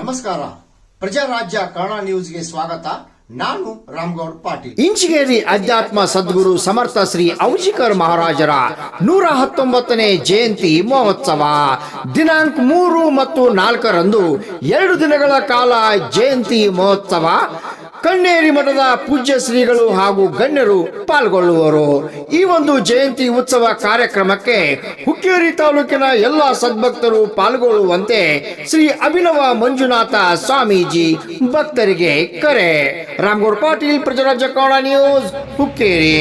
ನಮಸ್ಕಾರ. ಪ್ರಜಾರಾಜ್ಯ ಕನ್ನಡ ನ್ಯೂಸ್ಗೆ ಸ್ವಾಗತ. ನಾನು ರಾಮ್ಗೌಡ್ ಪಾಟೀಲ್. ಇಂಚಿಗೇರಿ ಅಧ್ಯಾತ್ಮ ಸದ್ಗುರು ಸಮರ್ಥ ಶ್ರೀ ಔಜಿಕರ್ ಮಹಾರಾಜರ ನೂರ ಹತ್ತೊಂಬತ್ತನೇ ಜಯಂತಿ ಮಹೋತ್ಸವ. ದಿನಾಂಕ ಮೂರು ಮತ್ತು ನಾಲ್ಕರಂದು ಎರಡು ದಿನಗಳ ಕಾಲ ಜಯಂತಿ ಮಹೋತ್ಸವ. ಕಣ್ಣೇರಿ ಮಠದ ಪೂಜ್ಯ ಶ್ರೀಗಳು ಹಾಗೂ ಗಣ್ಯರು ಪಾಲ್ಗೊಳ್ಳುವರು. ಈ ಒಂದು ಜಯಂತಿ ಉತ್ಸವ ಕಾರ್ಯಕ್ರಮಕ್ಕೆ ಹುಕ್ಕೇರಿ ತಾಲೂಕಿನ ಎಲ್ಲ ಸದ್ಭಕ್ತರು ಪಾಲ್ಗೊಳ್ಳುವಂತೆ ಶ್ರೀ ಅಭಿನವ ಮಂಜುನಾಥ ಸ್ವಾಮೀಜಿ ಭಕ್ತರಿಗೆ ಕರೆ. ರಾಮಗೌರ್ ಪಾಟೀಲ್ ಪ್ರಜರಾಜ ಕೌಡ ನ್ಯೂಸ್, ಹುಕ್ಕೇರಿ.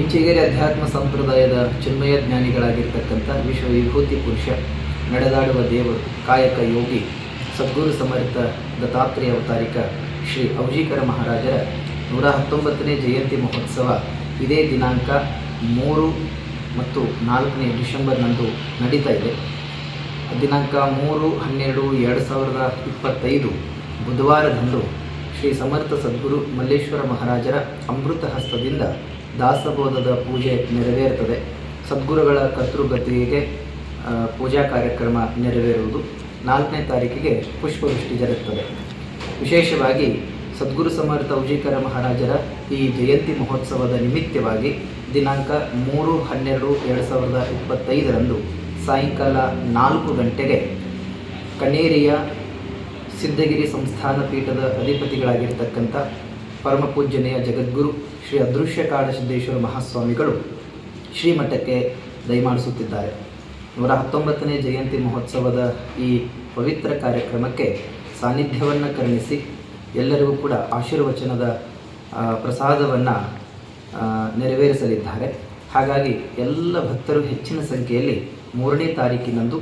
ಇಂಚಿಗೇರಿ ಅಧ್ಯಾತ್ಮ ಸಂಪ್ರದಾಯದ ಚಿನ್ಮಯ ಜ್ಞಾನಿಗಳಾಗಿರ್ತಕ್ಕಂಥ ವಿಶ್ವ ವಿಭೂತಿ ಪುರುಷ, ನಡೆದಾಡುವ ದೇವರು, ಕಾಯಕ ಯೋಗಿ, ಸದ್ಗುರು ಸಮರ್ಥ ದತ್ತಾತ್ರೇಯ ಅವತಾರಿಕ ಶ್ರೀ ಔಜಿಕರ ಮಹಾರಾಜರ ನೂರ ಹತ್ತೊಂಬತ್ತನೇ ಜಯಂತಿ ಮಹೋತ್ಸವ ಇದೇ ದಿನಾಂಕ ಮೂರು ಮತ್ತು ನಾಲ್ಕನೇ ಡಿಸೆಂಬರ್ನಂದು ನಡೀತಾ ಇದೆ. ದಿನಾಂಕ ಮೂರು, ಹನ್ನೆರಡು, ಎರಡು ಸಾವಿರದ ಇಪ್ಪತ್ತೈದು ಬುಧವಾರದಂದು ಶ್ರೀ ಸಮರ್ಥ ಸದ್ಗುರು ಮಲ್ಲೇಶ್ವರ ಮಹಾರಾಜರ ಅಮೃತ ಹಸ್ತದಿಂದ ದಾಸಬೋಧದ ಪೂಜೆ ನೆರವೇರುತ್ತದೆ ಸದ್ಗುರುಗಳ ಕರ್ತೃಗತಿಗೆ ಪೂಜಾ ಕಾರ್ಯಕ್ರಮ ನೆರವೇರುವುದು ನಾಲ್ಕನೇ ತಾರೀಕಿಗೆ ಪುಷ್ಪವೃಷ್ಟಿ ಜರುಗುತ್ತದೆ ವಿಶೇಷವಾಗಿ ಸದ್ಗುರು ಸಮರ್ಥ ಉಜೀಕರ ಮಹಾರಾಜರ ಈ ಜಯಂತಿ ಮಹೋತ್ಸವದ ನಿಮಿತ್ತವಾಗಿ ದಿನಾಂಕ ಮೂರು ಹನ್ನೆರಡು ಎರಡು ಸಾವಿರದ ಇಪ್ಪತ್ತೈದರಂದು ಸಾಯಂಕಾಲ ನಾಲ್ಕು ಗಂಟೆಗೆ ಕಣೇರಿಯ ಸಿದ್ಧಗಿರಿ ಸಂಸ್ಥಾನ ಪೀಠದ ಅಧಿಪತಿಗಳಾಗಿರ್ತಕ್ಕಂಥ ಪರಮ ಪೂಜ್ಯನೆಯ ಜಗದ್ಗುರು ಶ್ರೀ ಅದೃಶ್ಯ ಕಾಡಸಿದ್ದೇಶ್ವರ ಮಹಾಸ್ವಾಮಿಗಳು ಶ್ರೀಮಠಕ್ಕೆ ದಯಮಾಡಿಸುತ್ತಿದ್ದಾರೆ. ನೂರ ಹತ್ತೊಂಬತ್ತನೇ ಜಯಂತಿ ಮಹೋತ್ಸವದ ಈ ಪವಿತ್ರ ಕಾರ್ಯಕ್ರಮಕ್ಕೆ ಸಾನ್ನಿಧ್ಯವನ್ನು ಕರುಣಿಸಿ ಎಲ್ಲರಿಗೂ ಕೂಡ ಆಶೀರ್ವಚನದ ಪ್ರಸಾದವನ್ನು ನೆರವೇರಿಸಲಿದ್ದಾರೆ. ಹಾಗಾಗಿ ಎಲ್ಲ ಭಕ್ತರು ಹೆಚ್ಚಿನ ಸಂಖ್ಯೆಯಲ್ಲಿ ಮೂರನೇ ತಾರೀಕಿನಂದು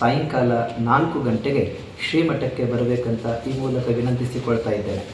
ಸಾಯಂಕಾಲ ನಾಲ್ಕು ಗಂಟೆಗೆ ಶ್ರೀಮಠಕ್ಕೆ ಬರಬೇಕಂತ ಈ ಮೂಲಕ ವಿನಂತಿಸಿಕೊಳ್ತಾ ಇದ್ದೇನೆ.